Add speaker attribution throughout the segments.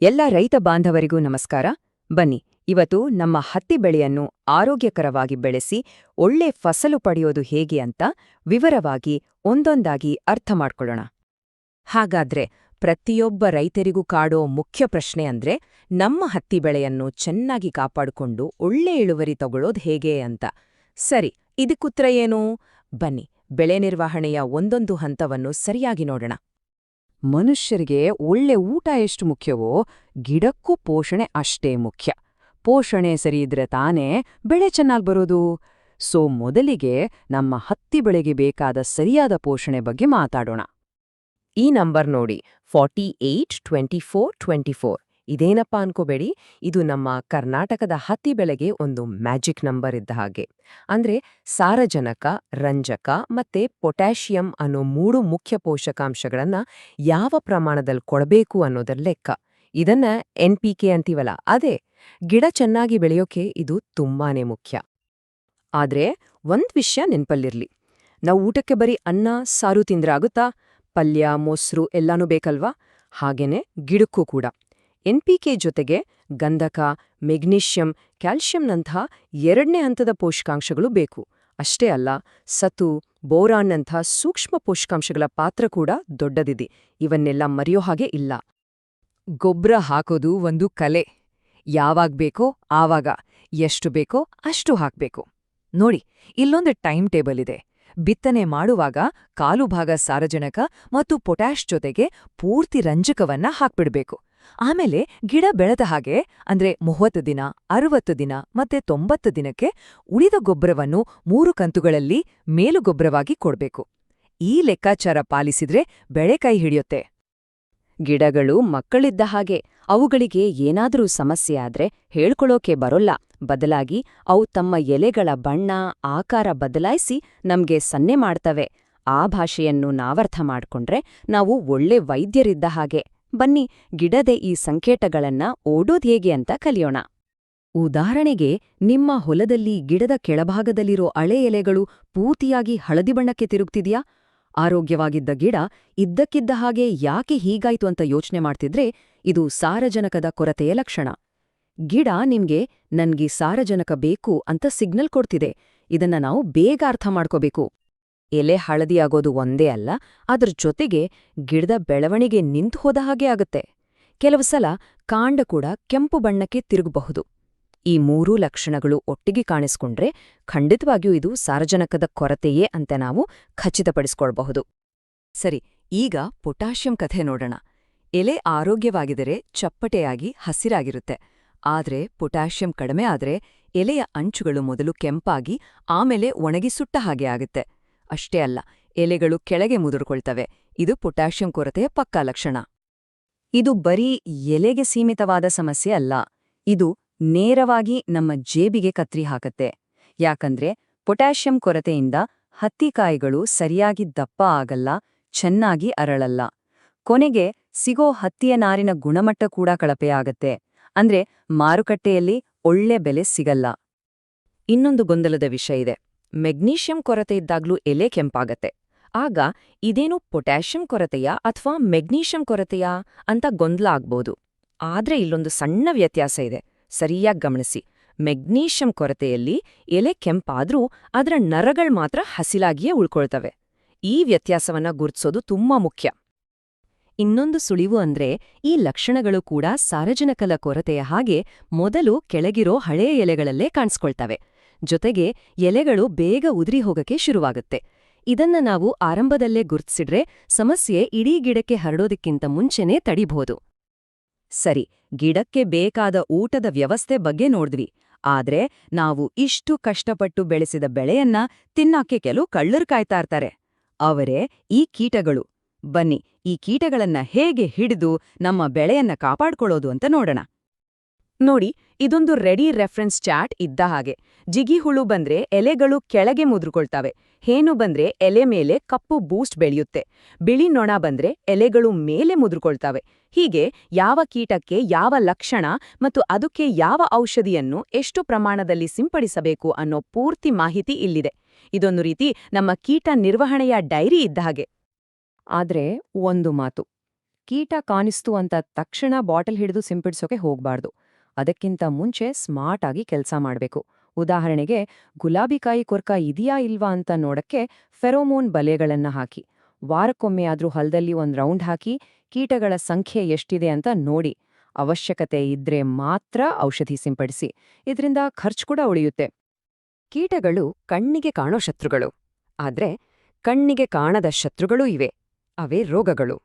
Speaker 1: ಎಲ್ಲ ರೈತ ಬಾಂಧವರಿಗೂ ನಮಸ್ಕಾರ. ಬನ್ನಿ, ಇವತ್ತು ನಮ್ಮ ಹತ್ತಿ ಬೆಳೆಯನ್ನು ಆರೋಗ್ಯಕರವಾಗಿ ಬೆಳೆಸಿ ಒಳ್ಳೆ ಫಸಲು ಪಡೆಯೋದು ಹೇಗೆ ಅಂತ ವಿವರವಾಗಿ ಒಂದೊಂದಾಗಿ ಅರ್ಥ ಮಾಡ್ಕೊಳ್ಳೋಣ. ಹಾಗಾದ್ರೆ ಪ್ರತಿಯೊಬ್ಬ ರೈತರಿಗೂ ಕಾಡೋ ಮುಖ್ಯ ಪ್ರಶ್ನೆ ಅಂದ್ರೆ ನಮ್ಮ ಹತ್ತಿ ಬೆಳೆಯನ್ನು ಚೆನ್ನಾಗಿ ಕಾಪಾಡಿಕೊಂಡು ಒಳ್ಳೆ ಇಳುವರಿ ತಗೊಳ್ಳೋದು ಹೇಗೆ ಅಂತ. ಸರಿ, ಇದಕ್ಕುತ್ತರ ಏನು? ಬನ್ನಿ, ಬೆಳೆ ನಿರ್ವಹಣೆಯ ಒಂದೊಂದು ಹಂತವನ್ನು ಸರಿಯಾಗಿ ನೋಡೋಣ. ಮನುಷ್ಯರಿಗೆ ಒಳ್ಳೆ ಊಟ ಎಷ್ಟು ಮುಖ್ಯವೋ ಗಿಡಕ್ಕೂ ಪೋಷಣೆ ಅಷ್ಟೇ ಮುಖ್ಯ. ಪೋಷಣೆ ಸರಿಯಿದ್ರೆ ತಾನೇ ಬೆಳೆ ಚೆನ್ನಾಗಿ ಬರೋದು? ಸೊ ಮೊದಲಿಗೆ ನಮ್ಮ ಹತ್ತಿ ಬೆಳೆಗೆ ಬೇಕಾದ ಸರಿಯಾದ ಪೋಷಣೆ ಬಗ್ಗೆ ಮಾತಾಡೋಣ. ಈ ನಂಬರ್ ನೋಡಿ forty eight twenty four twenty four. ಇದೇನಪ್ಪ ಅನ್ಕೋಬೇಡಿ, ಇದು ನಮ್ಮ ಕರ್ನಾಟಕದ ಹತ್ತಿ ಬೆಳೆಗೆ ಒಂದು ಮ್ಯಾಜಿಕ್ ನಂಬರ್ ಇದ್ದ ಹಾಗೆ. ಅಂದ್ರೆ ಸಾರಜನಕ, ರಂಜಕ ಮತ್ತೆ ಪೊಟ್ಯಾಷಿಯಂ ಅನ್ನೋ ಮೂರು ಮುಖ್ಯ ಪೋಷಕಾಂಶಗಳನ್ನ ಯಾವ ಪ್ರಮಾಣದಲ್ಲಿ ಕೊಡಬೇಕು ಅನ್ನೋದರ ಲೆಕ್ಕ. ಇದನ್ನ ಎನ್ ಪಿ ಕೆ ಅಂತೀವಲ್ಲ, ಅದೇ ಗಿಡ ಚೆನ್ನಾಗಿ ಬೆಳೆಯೋಕೆ ಇದು ತುಂಬಾನೇ ಮುಖ್ಯ. ಆದ್ರೆ ಒಂದ್ ವಿಷಯ ನೆನ್ಪಲ್ಲಿರ್ಲಿ, ನಾವು ಊಟಕ್ಕೆ ಬರೀ ಅನ್ನ, ಸಾರು ತಿಂದ್ರೆ ಆಗುತ್ತಾ? ಪಲ್ಯ, ಮೊಸರು ಎಲ್ಲಾನು ಬೇಕಲ್ವಾ? ಹಾಗೇನೆ ಗಿಡಕ್ಕೂ ಕೂಡ. ಎನ್ಪಿಕೆ ಜೊತೆಗೆ ಗಂಧಕ, ಮೆಗ್ನೀಷಿಯಂ ಕ್ಯಾಲ್ಶಿಯಂನಂಥ ಎರಡನೇ ಹಂತದ ಪೋಷಕಾಂಶಗಳು ಬೇಕು. ಅಷ್ಟೇ ಅಲ್ಲ, ಸತು ಬೋರಾನ್ನಂಥ ಸೂಕ್ಷ್ಮ ಪೋಷಕಾಂಶಗಳ ಪಾತ್ರ ಕೂಡ ದೊಡ್ಡದಿದೆ. ಇವನ್ನೆಲ್ಲ ಮರೆಯೋ ಹಾಗೆ ಇಲ್ಲ. ಗೊಬ್ಬರ ಹಾಕೋದು ಒಂದು ಕಲೆ. ಯಾವಾಗ ಬೇಕೋ ಆವಾಗ, ಎಷ್ಟು ಬೇಕೋ ಅಷ್ಟು ಹಾಕ್ಬೇಕು. ನೋಡಿ, ಇಲ್ಲೊಂದು ಟೈಮ್ ಟೇಬಲ್ ಇದೆ. ಬಿತ್ತನೆ ಮಾಡುವಾಗ ಕಾಲು ಭಾಗ ಸಾರಜನಕ ಮತ್ತು ಪೊಟ್ಯಾಷ್ ಜೊತೆಗೆ ಪೂರ್ತಿ ರಂಜಕವನ್ನ ಹಾಕ್ಬಿಡ್ಬೇಕು. ಆಮೇಲೆ ಗಿಡ ಬೆಳೆದ ಹಾಗೆ, ಅಂದ್ರೆ ಮೂವತ್ತು ದಿನ, ಅರವತ್ತು ದಿನ ಮತ್ತೆ ತೊಂಬತ್ತು ದಿನಕ್ಕೆ ಉಳಿದ ಗೊಬ್ಬರವನ್ನು ಮೂರು ಕಂತುಗಳಲ್ಲಿ ಮೇಲುಗೊಬ್ಬರವಾಗಿ ಕೊಡ್ಬೇಕು. ಈ ಲೆಕ್ಕಾಚಾರ ಪಾಲಿಸಿದ್ರೆ ಬೆಳೆ ಕೈ ಹಿಡಿಯುತ್ತೆ. ಗಿಡಗಳು ಮಕ್ಕಳಿದ್ದ ಹಾಗೆ, ಅವುಗಳಿಗೆ ಏನಾದರೂ ಸಮಸ್ಯೆ ಆದ್ರೆ ಹೇಳ್ಕೊಳ್ಳೋಕೆ ಬರೋಲ್ಲ. ಬದಲಾಗಿ ಅವು ತಮ್ಮ ಎಲೆಗಳ ಬಣ್ಣ, ಆಕಾರ ಬದಲಾಯಿಸಿ ನಮ್ಗೆ ಸನ್ನೆ ಮಾಡ್ತವೆ. ಆ ಭಾಷೆಯನ್ನು ನಾವರ್ಥ ಮಾಡ್ಕೊಂಡ್ರೆ ನಾವು ಒಳ್ಳೆ ವೈದ್ಯರಿದ್ದ ಹಾಗೆ. ಬನ್ನಿ, ಗಿಡದೆ ಈ ಸಂಕೇತಗಳನ್ನ ಓಡೋದ್ ಹೇಗೆ ಅಂತ ಕಲಿಯೋಣ. ಉದಾಹರಣೆಗೆ, ನಿಮ್ಮ ಹೊಲದಲ್ಲಿ ಗಿಡದ ಕೆಳಭಾಗದಲ್ಲಿರೋ ಅಳೆ ಎಲೆಗಳು ಪೂರ್ತಿಯಾಗಿ ಹಳದಿ ಬಣ್ಣಕ್ಕೆ ತಿರುಗ್ತಿದ್ಯಾ? ಆರೋಗ್ಯವಾಗಿದ್ದ ಗಿಡ ಇದ್ದಕ್ಕಿದ್ದ ಹಾಗೆ ಯಾಕೆ ಹೀಗಾಯ್ತು ಅಂತ ಯೋಚನೆ ಮಾಡ್ತಿದ್ರೆ, ಇದು ಸಾರಜನಕದ ಕೊರತೆಯ ಲಕ್ಷಣ. ಗಿಡ ನಿಮ್ಗೆ ನನ್ಗೆ ಸಾರಜನಕ ಬೇಕು ಅಂತ ಸಿಗ್ನಲ್ ಕೊಡ್ತಿದೆ, ಇದನ್ನ ನಾವು ಬೇಗ ಅರ್ಥ ಮಾಡ್ಕೋಬೇಕು. ಎಲೆ ಹಳದಿಯಾಗೋದು ಒಂದೇ ಅಲ್ಲ, ಅದ್ರ ಜೊತೆಗೆ ಗಿಡದ ಬೆಳವಣಿಗೆ ನಿಂತು ಹೋದ ಹಾಗೆ ಆಗುತ್ತೆ. ಕೆಲವು ಸಲ ಕಾಂಡ ಕೂಡ ಕೆಂಪು ಬಣ್ಣಕ್ಕೆ ತಿರುಗಬಹುದು. ಈ ಮೂರೂ ಲಕ್ಷಣಗಳು ಒಟ್ಟಿಗೆ ಕಾಣಿಸ್ಕೊಂಡ್ರೆ ಖಂಡಿತವಾಗಿಯೂ ಇದು ಸಾರಜನಕದ ಕೊರತೆಯೇ ಅಂತ ನಾವು ಖಚಿತಪಡಿಸ್ಕೊಳ್ಬಹುದು. ಸರಿ, ಈಗ ಪೊಟ್ಯಾಷಿಯಂ ಕಥೆ ನೋಡೋಣ. ಎಲೆ ಆರೋಗ್ಯವಾಗಿದರೆ ಚಪ್ಪಟೆಯಾಗಿ ಹಸಿರಾಗಿರುತ್ತೆ. ಆದರೆ ಪೊಟ್ಯಾಷಿಯಂ ಕಡಿಮೆ ಆದ್ರೆ ಎಲೆಯ ಅಂಚುಗಳು ಮೊದಲು ಕೆಂಪಾಗಿ ಆಮೇಲೆ ಒಣಗಿ ಸುಟ್ಟ ಹಾಗೆ ಆಗುತ್ತೆ. ಅಷ್ಟೇ ಅಲ್ಲ, ಎಲೆಗಳು ಕೆಳಗೆ ಮುದುರ್ಕೊಳ್ತವೆ. ಇದು ಪೊಟ್ಯಾಷಿಯಂ ಕೊರತೆಯ ಪಕ್ಕಾ ಲಕ್ಷಣ. ಇದು ಬರೀ ಎಲೆಗೆ ಸೀಮಿತವಾದ ಸಮಸ್ಯೆ ಅಲ್ಲ, ಇದು ನೇರವಾಗಿ ನಮ್ಮ ಜೇಬಿಗೆ ಕತ್ರಿ ಹಾಕತ್ತೆ. ಯಾಕಂದ್ರೆ ಪೊಟ್ಯಾಷಿಯಂ ಕೊರತೆಯಿಂದ ಹತ್ತಿಕಾಯಿಗಳು ಸರಿಯಾಗಿ ದಪ್ಪ ಆಗಲ್ಲ, ಚೆನ್ನಾಗಿ ಅರಳಲ್ಲ. ಕೊನೆಗೆ ಸಿಗೋ ಹತ್ತಿಯ ನಾರಿನ ಗುಣಮಟ್ಟ ಕೂಡ ಕಳಪೆಯಾಗತ್ತೆ ಅಂದ್ರೆ ಮಾರುಕಟ್ಟೆಯಲ್ಲಿ ಒಳ್ಳೆ ಬೆಲೆ ಸಿಗಲ್ಲ. ಇನ್ನೊಂದು ಗೊಂದಲದ ವಿಷಯ ಇದೆ. ಮೆಗ್ನೀಷಿಯಂ ಕೊರತೆ ಇದ್ದಾಗ್ಲೂ ಎಲೆ ಕೆಂಪಾಗತ್ತೆ. ಆಗ ಇದೇನು ಪೊಟ್ಯಾಷಿಯಂ ಕೊರತೆಯಾ ಅಥವಾ ಮೆಗ್ನೀಷಿಯಂ ಕೊರತೆಯಾ ಅಂತ ಗೊಂದಲ ಆಗ್ಬೋದು. ಆದ್ರೆ ಇಲ್ಲೊಂದು ಸಣ್ಣ ವ್ಯತ್ಯಾಸ ಇದೆ. ಸರಿಯಾಗಿ ಗಮನಿಸಿ. ಮೆಗ್ನೀಷಿಯಂ ಕೊರತೆಯಲ್ಲಿ ಎಲೆ ಕೆಂಪಾದ್ರೂ ಅದರ ನರಗಳು ಮಾತ್ರ ಹಸಿಲಾಗಿಯೇ ಉಳ್ಕೊಳ್ತವೆ. ಈ ವ್ಯತ್ಯಾಸವನ್ನ ಗುರುತಿಸೋದು ತುಂಬಾ ಮುಖ್ಯ. ಇನ್ನೊಂದು ಸುಳಿವು ಅಂದ್ರೆ ಈ ಲಕ್ಷಣಗಳು ಕೂಡ ಸಾರಜನಕಲ ಕೊರತೆಯ ಹಾಗೆ ಮೊದಲು ಕೆಳಗಿರೋ ಹಳೆಯ ಎಲೆಗಳಲ್ಲೇ ಕಾಣಿಸ್ಕೊಳ್ತವೆ. ಜೊತೆಗೆ ಎಲೆಗಳು ಬೇಗ ಉದುರಿ ಹೋಗಕ್ಕೆ ಶುರುವಾಗುತ್ತೆ. ಇದನ್ನ ನಾವು ಆರಂಭದಲ್ಲೇ ಗುರುತಿಸಿದ್ರೆ ಸಮಸ್ಯೆ ಇಡೀ ಗಿಡಕ್ಕೆ ಹರಡೋದಕ್ಕಿಂತ ಮುಂಚೆನೇ ತಡಿಬಹುದು. ಸರಿ, ಗಿಡಕ್ಕೆ ಬೇಕಾದ ಊಟದ ವ್ಯವಸ್ಥೆ ಬಗ್ಗೆ ನೋಡಿದ್ವಿ. ಆದ್ರೆ ನಾವು ಇಷ್ಟು ಕಷ್ಟಪಟ್ಟು ಬೆಳೆಸಿದ ಬೆಳೆಯನ್ನ ತಿನ್ನಕ್ಕೆ ಕೆಲವು ಕಳ್ಳರು ಕಾಯ್ತಾ ಇರ್ತಾರೆ. ಅವರೇ ಈ ಕೀಟಗಳು. ಬನ್ನಿ, ಈ ಕೀಟಗಳನ್ನ ಹೇಗೆ ಹಿಡಿದು ನಮ್ಮ ಬೆಳೆಯನ್ನ ಕಾಪಾಡ್ಕೊಳ್ಳೋದು ಅಂತ ನೋಡೋಣ. ನೋಡಿ, ಇದೊಂದು ರೆಡಿ ರೆಫರೆನ್ಸ್ ಚಾರ್ಟ್ ಇದ್ದ ಹಾಗೆ. ಜಿಗಿ ಹುಳು ಬಂದ್ರೆ ಎಲೆಗಳು ಕೆಳಗೆ ಮುದ್ರುಕೊಳ್ತವೆ. ಹೇನು ಬಂದ್ರೆ ಎಲೆ ಮೇಲೆ ಕಪ್ಪು ಬೂಸ್ಟ್ ಬೆಳೆಯುತ್ತೆ. ಬಿಳಿ ನೊಣ ಬಂದ್ರೆ ಎಲೆಗಳು ಮೇಲೆ ಮುದ್ರುಕೊಳ್ತವೆ. ಹೀಗೆ ಯಾವ ಕೀಟಕ್ಕೆ ಯಾವ ಲಕ್ಷಣ ಮತ್ತು ಅದಕ್ಕೆ ಯಾವ ಔಷಧಿಯನ್ನು ಎಷ್ಟು ಪ್ರಮಾಣದಲ್ಲಿ ಸಿಂಪಡಿಸಬೇಕು ಅನ್ನೋ ಪೂರ್ತಿ ಮಾಹಿತಿ ಇಲ್ಲಿದೆ. ಇದೊಂದು ರೀತಿ ನಮ್ಮ ಕೀಟ ನಿರ್ವಹಣೆಯ ಡೈರಿ ಇದ್ದ ಹಾಗೆ. ಆದ್ರೆ ಒಂದು ಮಾತು. ಕೀಟ ಕಾಣಿಸ್ತು ಅಂತ ತಕ್ಷಣ ಬಾಟಲ್ ಹಿಡಿದು ಸಿಂಪಡಿಸೋಕೆ ಹೋಗ್ಬಾರ್ದು. ಅದಕ್ಕಿಂತ ಮುಂಚೆ ಸ್ಮಾರ್ಟ್ ಆಗಿ ಕೆಲಸ ಮಾಡಬೇಕು. ಉದಾಹರಣೆಗೆ ಗುಲಾಬಿಕಾಯಿ ಕೊರ್ಕ ಇದೆಯಾ ಇಲ್ವಾ ಅಂತ ನೋಡಕ್ಕೆ ಫೆರೋಮೋನ್ ಬಲೆಗಳನ್ನ ಹಾಕಿ. ವಾರಕ್ಕೊಮ್ಮೆ ಆದ್ರೂ ಹೊಲದಲ್ಲಿ ಒಂದು ರೌಂಡ್ ಹಾಕಿ, ಕೀಟಗಳ ಸಂಖ್ಯೆ ಎಷ್ಟಿದೆ ಅಂತ ನೋಡಿ. ಅವಶ್ಯಕತೆ ಇದ್ರೆ ಮಾತ್ರ ಔಷಧಿ ಸಿಂಪಡಿಸಿ. ಇದರಿಂದ ಖರ್ಚು ಕೂಡ ಉಳಿಯುತ್ತೆ. ಕೀಟಗಳು ಕಣ್ಣಿಗೆ ಕಾಣೋ ಶತ್ರುಗಳು. ಆದ್ರೆ ಕಣ್ಣಿಗೆ ಕಾಣದ ಶತ್ರುಗಳೂ ಇವೆ. ಅವೇ ರೋಗಗಳು.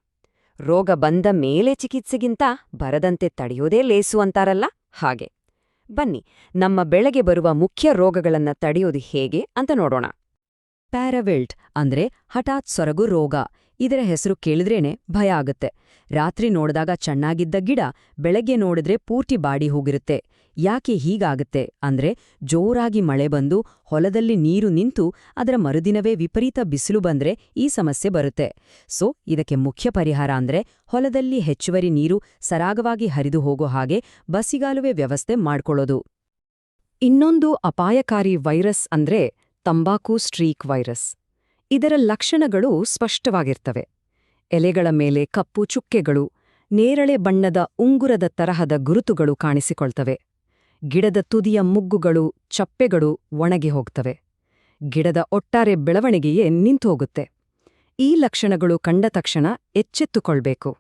Speaker 1: ರೋಗ ಬಂದ ಮೇಲೆ ಚಿಕಿತ್ಸೆಗಿಂತ ಬರದಂತೆ ತಡೆಯೋದೇ ಲೇಸು ಅಂತಾರಲ್ಲ? ಹಾಗೆ. ಬನ್ನಿ, ನಮ್ಮ ಬೆಳೆಗೆ ಬರುವ ಮುಖ್ಯ ರೋಗಗಳನ್ನ ತಡೆಯೋದು ಹೇಗೆ ಅಂತ ನೋಡೋಣ. ಪ್ಯಾರವಿಲ್ಟ್ ಅಂದ್ರೆ ಹಠಾತ್ ಸೊರಗು ರೋಗ. ಇದರ ಹೆಸರು ಕೇಳಿದ್ರೇನೆ ಭಯ ಆಗುತ್ತೆ. ರಾತ್ರಿ ನೋಡಿದಾಗ ಚೆನ್ನಾಗಿದ್ದ ಗಿಡ ಬೆಳಗ್ಗೆ ನೋಡಿದ್ರೆ ಪೂರ್ತಿ ಬಾಡಿ ಹೋಗಿರುತ್ತೆ. ಯಾಕೆ ಹೀಗಾಗತ್ತೆ? ಅಂದ್ರೆ ಜೋರಾಗಿ ಮಳೆ ಬಂದು ಹೊಲದಲ್ಲಿ ನೀರು ನಿಂತು ಅದರ ಮರುದಿನವೇ ವಿಪರೀತ ಬಿಸಿಲು ಬಂದ್ರೆ ಈ ಸಮಸ್ಯೆ ಬರುತ್ತೆ. ಸೊ, ಇದಕ್ಕೆ ಮುಖ್ಯ ಪರಿಹಾರ ಅಂದ್ರೆ ಹೊಲದಲ್ಲಿ ಹೆಚ್ಚುವರಿ ನೀರು ಸರಾಗವಾಗಿ ಹರಿದು ಹೋಗೋ ಹಾಗೆ ಬಸಿಗಾಲುವೆ ವ್ಯವಸ್ಥೆ ಮಾಡ್ಕೊಳ್ಳೋದು. ಇನ್ನೊಂದು ಅಪಾಯಕಾರಿ ವೈರಸ್ ಅಂದ್ರೆ ತಂಬಾಕು ಸ್ಟ್ರೀಕ್ ವೈರಸ್. ಇದರ ಲಕ್ಷಣಗಳು ಸ್ಪಷ್ಟವಾಗಿರ್ತವೆ. ಎಲೆಗಳ ಮೇಲೆ ಕಪ್ಪು ಚುಕ್ಕೆಗಳು, ನೇರಳೆ ಬಣ್ಣದ ಉಂಗುರದ ತರಹದ ಗುರುತುಗಳು ಕಾಣಿಸಿಕೊಳ್ತವೆ. ಗಿಡದ ತುದಿಯ ಮುಗ್ಗುಗಳು, ಚಪ್ಪೆಗಳು ಒಣಗಿ ಹೋಗ್ತವೆ. ಗಿಡದ ಒಟ್ಟಾರೆ ಬೆಳವಣಿಗೆಯೇ ನಿಂತೋಗುತ್ತೆ. ಈ ಲಕ್ಷಣಗಳು ಕಂಡ ತಕ್ಷಣ ಎಚ್ಚೆತ್ತುಕೊಳ್ಬೇಕು.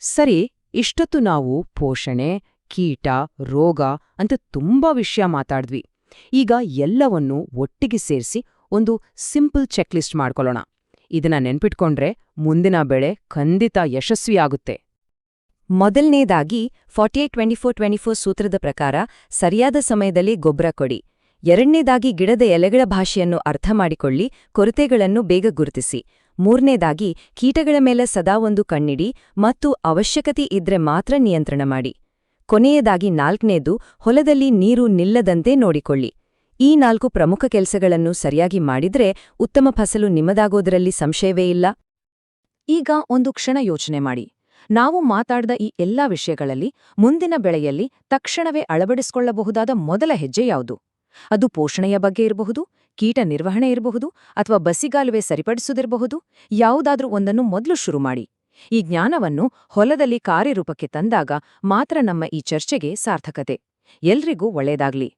Speaker 1: ಸರಿ, ಇಷ್ಟೊತ್ತು ನಾವು ಪೋಷಣೆ, ಕೀಟ, ರೋಗ ಅಂತ ತುಂಬಾ ವಿಷಯ ಮಾತಾಡ್ದ್ವಿ. ಈಗ ಎಲ್ಲವನ್ನೂ ಒಟ್ಟಿಗೆ ಸೇರಿಸಿ ಒಂದು ಸಿಂಪಲ್ ಚೆಕ್ಲಿಸ್ಟ್ ಮಾಡ್ಕೊಳ್ಳೋಣ. ಇದನ್ನ ನೆನ್ಪಿಟ್ಕೊಂಡ್ರೆ ಮುಂದಿನ ಬೆಳೆ ಖಂಡಿತ ಯಶಸ್ವಿಯಾಗುತ್ತೆ. ಮೊದಲನೇದಾಗಿ forty eight twenty four twenty four ಸೂತ್ರದ ಪ್ರಕಾರ ಸರಿಯಾದ ಸಮಯದಲ್ಲಿ ಗೊಬ್ಬರ ಕೊಡಿ. ಎರಡನೇದಾಗಿ ಗಿಡದ ಎಲೆಗಳ ಭಾಷೆಯನ್ನು ಅರ್ಥ ಮಾಡಿಕೊಳ್ಳಿ, ಕೊರತೆಗಳನ್ನು ಬೇಗ ಗುರುತಿಸಿ. ಮೂರನೇದಾಗಿ ಕೀಟಗಳ ಮೇಲೆ ಸದಾ ಒಂದು ಕಣ್ಣಿಡಿ ಮತ್ತು ಅವಶ್ಯಕತೆ ಇದ್ರೆ ಮಾತ್ರ ನಿಯಂತ್ರಣ ಮಾಡಿ. ಕೊನೆಯದಾಗಿ ನಾಲ್ಕನೇದು, ಹೊಲದಲ್ಲಿ ನೀರು ನಿಲ್ಲದಂತೆ ನೋಡಿಕೊಳ್ಳಿ. ಈ ನಾಲ್ಕು ಪ್ರಮುಖ ಕೆಲಸಗಳನ್ನು ಸರಿಯಾಗಿ ಮಾಡಿದ್ರೆ ಉತ್ತಮ ಫಸಲು ನಿಮ್ಮದಾಗೋದರಲ್ಲಿ ಸಂಶಯವೇ ಇಲ್ಲ. ಈಗ ಒಂದು ಕ್ಷಣ ಯೋಚನೆ ಮಾಡಿ. ನಾವು ಮಾತಾಡಿದ ಈ ಎಲ್ಲಾ ವಿಷಯಗಳಲ್ಲಿ ಮುಂದಿನ ಬೆಳೆಯಲ್ಲಿ ತಕ್ಷಣವೇ ಅಳವಡಿಸಿಕೊಳ್ಳಬಹುದಾದ ಮೊದಲ ಹೆಜ್ಜೆ ಯಾವುದು? ಅದು ಪೋಷಣೆಯ ಬಗ್ಗೆ ಇರಬಹುದು, ಕೀಟ ನಿರ್ವಹಣೆ ಇರಬಹುದು ಅಥವಾ ಬಸಿಗಾಲುವೆ ಸರಿಪಡಿಸುವುದಿರಬಹುದು? ಯಾವುದಾದ್ರೂ ಒಂದನ್ನು ಮೊದಲು ಶುರು ಮಾಡಿ. ಈ ಜ್ಞಾನವನ್ನು ಹೊಲದಲ್ಲಿ ಕಾರ್ಯರೂಪಕ್ಕೆ ತಂದಾಗ ಮಾತ್ರ ನಮ್ಮ ಈ ಚರ್ಚೆಗೆ ಸಾರ್ಥಕತೆ. ಎಲ್ರಿಗೂ ಒಳ್ಳೆಯದಾಗ್ಲಿ.